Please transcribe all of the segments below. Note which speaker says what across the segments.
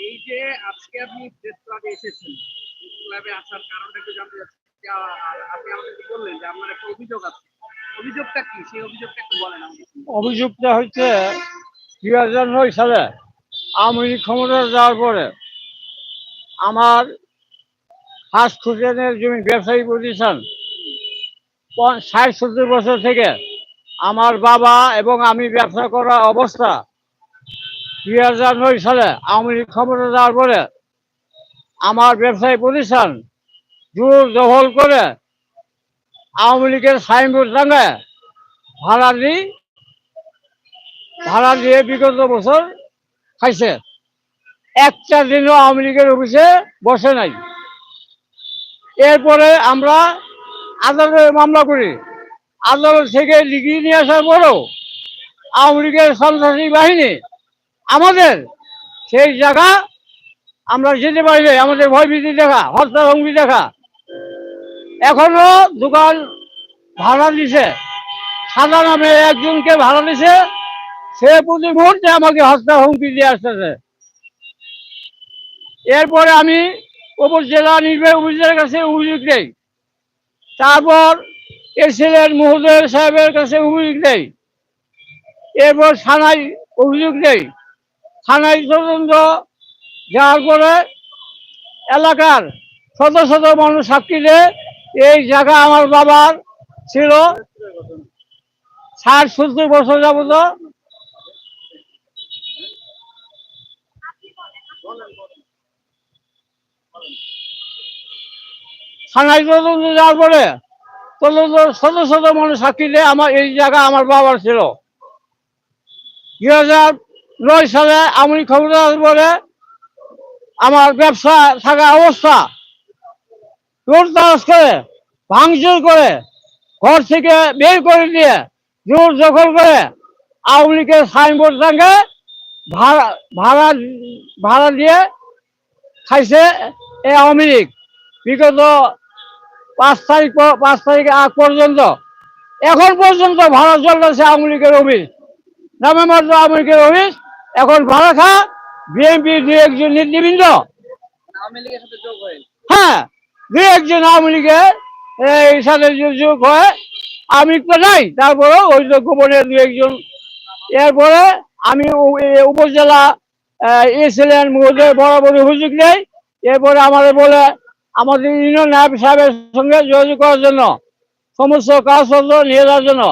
Speaker 1: এই যে আজকে আপনি প্রেস ক্লাবে এসেছেন ক্লাবে আসার একটু জানতে চাচ্ছি আপনি আমাদেরকে বললেন যে একটা অভিযোগ আছে। অভিযোগটা কি? সেই অভিযোগটা একটু বলেন আমাকে।
Speaker 2: অভিযোগটা হচ্ছে, দুই হাজার নয় সালে লীগ ক্ষমতা যাওয়ার পরে আমার হাঁস খুচরানের জমি ব্যবসায়ী প্রতিষ্ঠান ষাট সত্তর বছর থেকে আমার বাবা এবং আমি ব্যবসা করা অবস্থা দুই হাজার নয় সালে আওয়ামী লীগ ক্ষমতা যাওয়ার পরে আমার ব্যবসায়ী প্রতিষ্ঠান জোর দখল করে আওয়ামী লীগের সাইনবোর্ড টাঙ্গায় ভাড়া দিই ভাড়া দিয়ে বিগত বছর খাইছে। একটা দিনও আওয়ামী লীগের অফিসে বসে নাই। এরপরে আমরা আদালতে মামলা করি। আদালত থেকে লিখিয়ে নিয়ে আসার পরও আওয়ামী লীগের সন্ত্রাসী বাহিনী আমাদের সেই জায়গা আমরা যেতে পারি নাই, আমাদের ভয়ভীতি দেখা হত্যা হুমকি দেখা। এখনও দোকান ভাড়া দিছে। সাদা নামে একজনকে ভাড়া দিছে সে প্রতি মুহূর্তে আমাকে হত্যা হুমকি দিয়ে আসতেছে। এরপরে আমি উপজেলা নির্বাহী অফিসের কাছে অভিযোগ দেই। তারপর এসিলেন মহোদয় সাহেবের কাছে অভিযোগ দেই। এরপর থানায় অভিযোগ দেই। থানায় তদন্ত যাওয়ার পরে এলাকার শত শত মানুষ সাক্ষী এই জায়গা আমার বাবার ছিল। ষাট, সত্তর বছর যাবত। থানায় তদন্ত যাওয়ার পরে তদন্ত শত শত মানুষ সাক্ষী আমার এই জায়গা আমার বাবার ছিল। দুই হাজার নয় সালে আমি ক্ষমতা পরে আমার ব্যবসা থাকা অবস্থা। তালাশ করে, ভাঙচুর করে, ঘর থেকে বের করে দিয়ে জোর দখল করে আওয়ামী লীগের সাইনবোর্ড টাঙ্গে ভাড়া ভাড়া ভাড়া দিয়ে খাইছে এই আওয়ামী লীগ। বিগত পাঁচ তারিখ পাঁচ তারিখ আগ পর্যন্ত, এখন পর্যন্ত ভাড়া চলতেছে আওয়ামী লীগের অফিস। নামে মাত্র আওয়ামী লীগের অফিস। এখন ভাড়া খা বিএনপি দু একজন নেতৃবৃন্দ
Speaker 1: হয়ে
Speaker 2: দু একজন আওয়ামী লীগের এই সাথে যোগ হয়। আমি তো নাই তারপরে ওই তো গোপনে দু একজন। এরপরে আমি উপজেলা এসিলেন মহোদয় বরাবর হুজুক নেই। এরপরে আমাদের বলে, আমাদের ইউনিয়ন নায়ব সাহেবের সঙ্গে যোগাযোগ করার জন্য, সমস্ত কাগজপত্র নিয়ে যাওয়ার জন্য।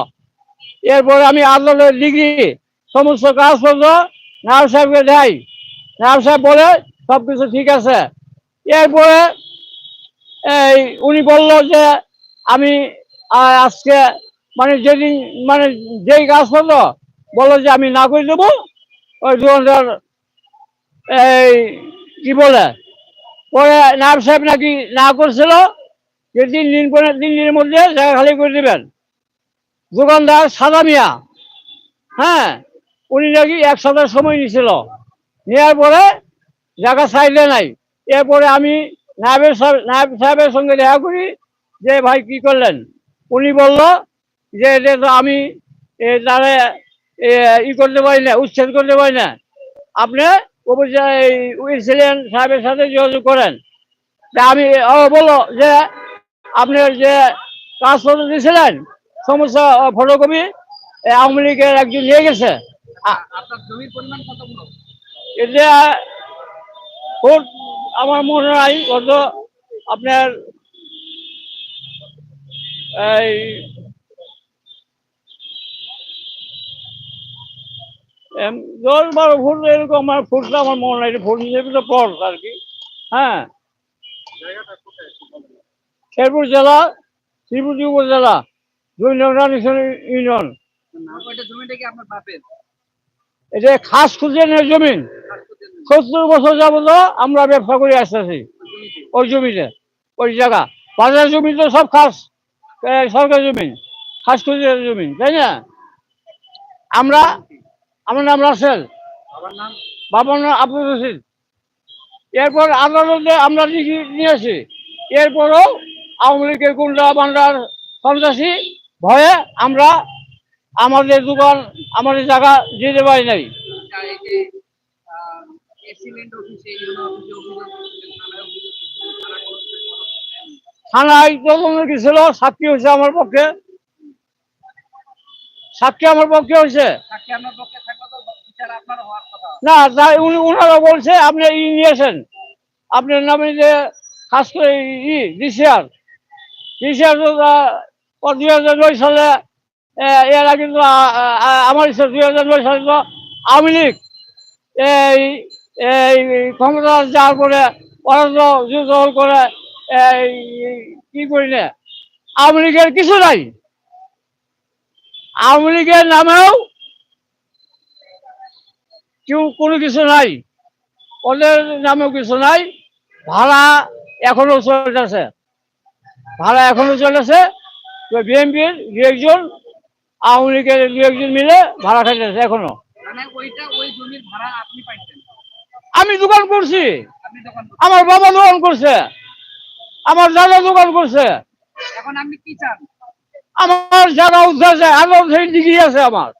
Speaker 2: এরপরে আমি আদালতের ডিগ্রি সমস্ত কাগজপত্র নায়ব সাহেবকে দেয়। নায়ব সাহেব বলে সব কিছু ঠিক আছে। এরপরে এই উনি বলল যে, আমি আজকে মানে যেদিন মানে যেই কাজ করল, বলল যে আমি না করে দেবো। ওই দোকানদার এই কি বলে, পরে নায়ব সাহেব নাকি না করছিল, যে তিন দিন পরে তিন দিনের মধ্যে জায়গা খালি করে দেবেন। দোকানদার সাদা মিয়া হ্যাঁ? উনি নাকি এক সপ্তাহ সময় নিছিল। নেওয়ার পরে জায়গা চাইলে নাই। এরপরে আমি নায়বের নায়ব সাহেবের সঙ্গে দেখা করি যে, ভাই, কি করলেন? উনি বলল যে, এটা তো আমি তারে ই করতে পারি না, উচ্ছেদ করতে পারি না। আপনি ছিলেন, সাহেবের সাথে যোগাযোগ করেন। আমি, ও বলো যে আপনার যে কাজপত্র দিয়েছিলেন সমস্যা ফটোকপি আওয়ামী লীগের একজন নিয়ে গেছে। এটা খুব আমার মনে হয় কত আপনার এই দশ বারো ফুট এরকম আমার ফুটটা আমার মনে হয় ফুট হিসেবে তো আর কি। হ্যাঁ। শেরপুর জেলা শ্রীপুর উপজেলা দুই নং রানীশ্বর ইউনিয়ন
Speaker 1: জমিটা কি আপনার বাপের?
Speaker 2: এটা খাস খুঁজেনের জমিন সত্তর বছর যাবত আমরা ব্যবসা করে আসতেছি ওই জমিতে ওই জায়গা। বাজার জমি তো সব খাস সরকারি জমি খাস খুঁজে জমি তাই না? আমরা আমার নাম রাসেল।
Speaker 1: বাবার নাম?
Speaker 2: আব্দুল রশিদ। এরপর আদালতে আমরা নিয়েছি এরপরও আওয়ামী লীগের গুন্ডা বান্ডার সন্ত্রাসী ভয়ে আমরা আমাদের দোকান আমাদের জায়গা যেতে পারি নাই। হয়েছে আমার পক্ষে। আমার পক্ষে হয়েছে। না উনি ওনারা বলছে, আপনি ই নিয়েছেন আপনার নামে খাস করে ই, ডিসিআর। দুই হাজার নয় সালে এর আগে তো আ- আ- আমার দুই হাজার নয় সালে আওয়ামী লীগ, এই এই ক্ষমতা যাওয়ার পরে ওরা যুদ্ধ করে এই, কি করি না? আওয়ামী লীগের কিছু নাই। আওয়ামী লীগের নামেও কেউ কোনো কিছু নাই। ওদের নামেও কিছু নাই। ভাড়া এখনও চলতেছে। ভাড়া এখনও চলেছে বিএনপির দু একজন আওয়ামী লীগের দু একজন মিলে ভাড়া খাইতেছে এখনও।
Speaker 1: মানে
Speaker 2: আমি দোকান করছি। আমার বাবা দোকান করছে। আমার দাদা দোকান করছে। আমার জায়গা উদ্ধার আদালত থেকে ডিগ্রি আছে আমার।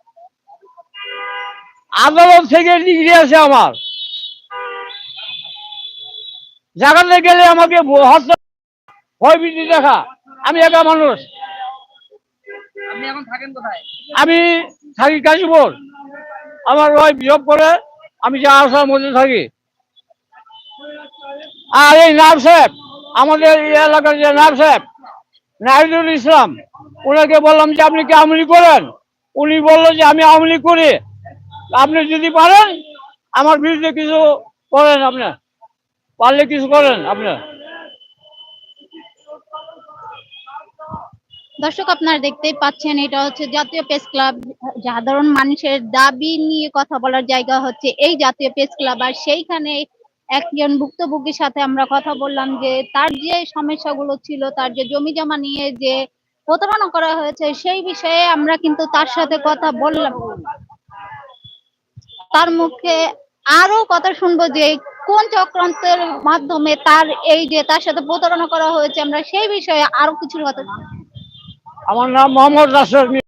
Speaker 2: আদালত থেকে ডিগ্রি আছে আমার। জায়গাতে গেলে আমাকে ব- হত্যা ভয়ভীতি দেখা। আমি একা মানুষ।
Speaker 1: আপনি এখন থাকেন কোথায়?
Speaker 2: আমি থাকি গাজীপুর। আমার ওয়াইফ জব করে, আমি যে আসার মধ্যে থাকি। আর এই নাম সাহেব আমাদের এলাকার যে নাম সাহেব নাহিদুল ইসলাম, ওনাকে বললাম যে আপনি কি আমলি করেন? উনি বলল যে আমি আমলি করি। আপনি যদি পারেন, আমার বিরুদ্ধে কিছু করেন আপনি। পারলে কিছু করেন আপনার
Speaker 3: দর্শক, আপনারা দেখতেই পাচ্ছেন, এটা হচ্ছে জাতীয় প্রেস ক্লাব। সাধারণ মানুষের দাবি নিয়ে কথা বলার জায়গা হচ্ছে এই জাতীয় প্রেস ক্লাব। আর সেইখানে একজন ভুক্তভোগীর সাথে আমরা কথা বললাম যে, তার যে সমস্যাগুলো ছিল, তার যে জমি জমা নিয়ে যে প্রতারণা করা হয়েছে, সেই বিষয়ে আমরা কিন্তু তার সাথে কথা বললাম। তার মুখে আরও কথা শুনব যে, কোন চক্রান্তের মাধ্যমে তার এই যে তার সাথে প্রতারণা করা হয়েছে, আমরা সেই বিষয়ে আরও কিছু কথা
Speaker 2: আমার নাম মোহাম্মদ মিয়া।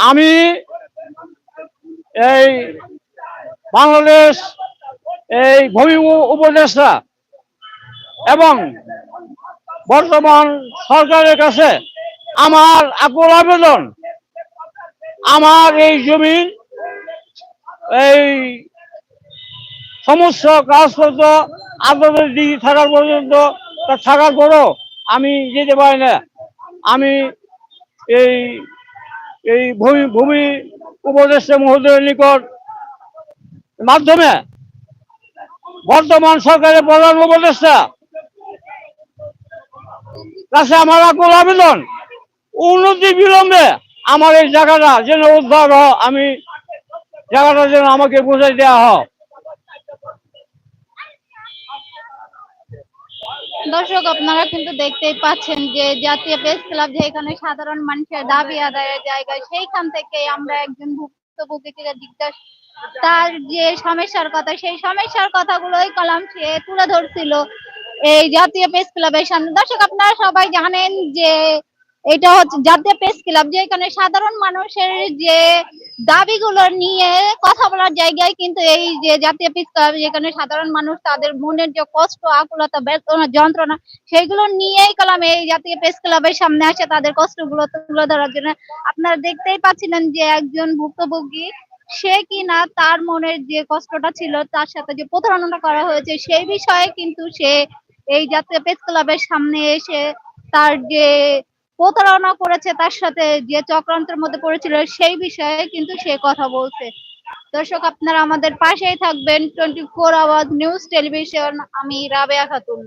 Speaker 2: আমি এই বাংলাদেশ এই ভূমি উপ- উপদেষ্টা এবং বর্তমান সরকারের কাছে আমার আকুল আবেদন, আমার এই জমিন এই সমস্ত কাগজপত্র আদালতের ডিগ্রি থাকার পর্যন্ত তা থাকার পরও আমি যেতে পারি না। আমি এই এই ভূমি ভূমি উপদেষ্টা মহোদয়ের নিকট মাধ্যমে বর্তমান সরকারের প্রধান উপদেষ্টা কাছে আমার আকুল আবেদন, উন্নতি বিলম্বে আমার এই জায়গাটা যেন উদ্ধার হয়, আমি জায়গাটা যেন আমাকে বুঝাই দেওয়া হয়।
Speaker 3: দর্শক, আপনারা কিন্তু দেখতেই পাচ্ছেন যে জাতীয় প্রেস ক্লাব যেখানে সাধারণ মানুষের দাবি আদায়ের জায়গা সেইখান থেকে আমরা একজন ভুক্তভোগীকে জিজ্ঞাসা তার যে সমস্যার কথা, সেই সমস্যার কথাগুলোই কলাম সে তুলে ধরছিল এই জাতীয় প্রেস ক্লাবের সামনে। দর্শক, আপনারা সবাই জানেন যে এটা হচ্ছে জাতীয় প্রেস ক্লাব যেখানে সাধারণ মানুষের যে দাবিগুলো নিয়ে কথা বলার জায়গায় কিন্তু এই যে জাতীয় ক্লাব যেখানে সাধারণ মানুষ তাদের মনের যে কষ্ট, আকুলতা, বেদনা, যন্ত্রণা, সেগুলো নিয়েই কলাম এই জাতীয় প্রেস ক্লাবের সামনে আসে তাদের কষ্টগুলো তুলে ধরার জন্য। আপনারা দেখতেই পাচ্ছিলেন যে একজন ভুক্তভোগী, সে কিনা তার মনের যে কষ্টটা ছিল, তার সাথে যে প্রতারণা করা হয়েছে, সেই বিষয়ে কিন্তু সে এই জাতীয় প্রেস ক্লাবের সামনে এসে তার যে প্রতারণা করেছে তার সাথে যে চক্রান্তের মধ্যে পড়েছিল সেই বিষয়ে কিন্তু সে কথা বলছে। দর্শক, আপনারা আমাদের পাশেই থাকবেন। Twenty four hour news television, আমি রাবেয়া খাতুন।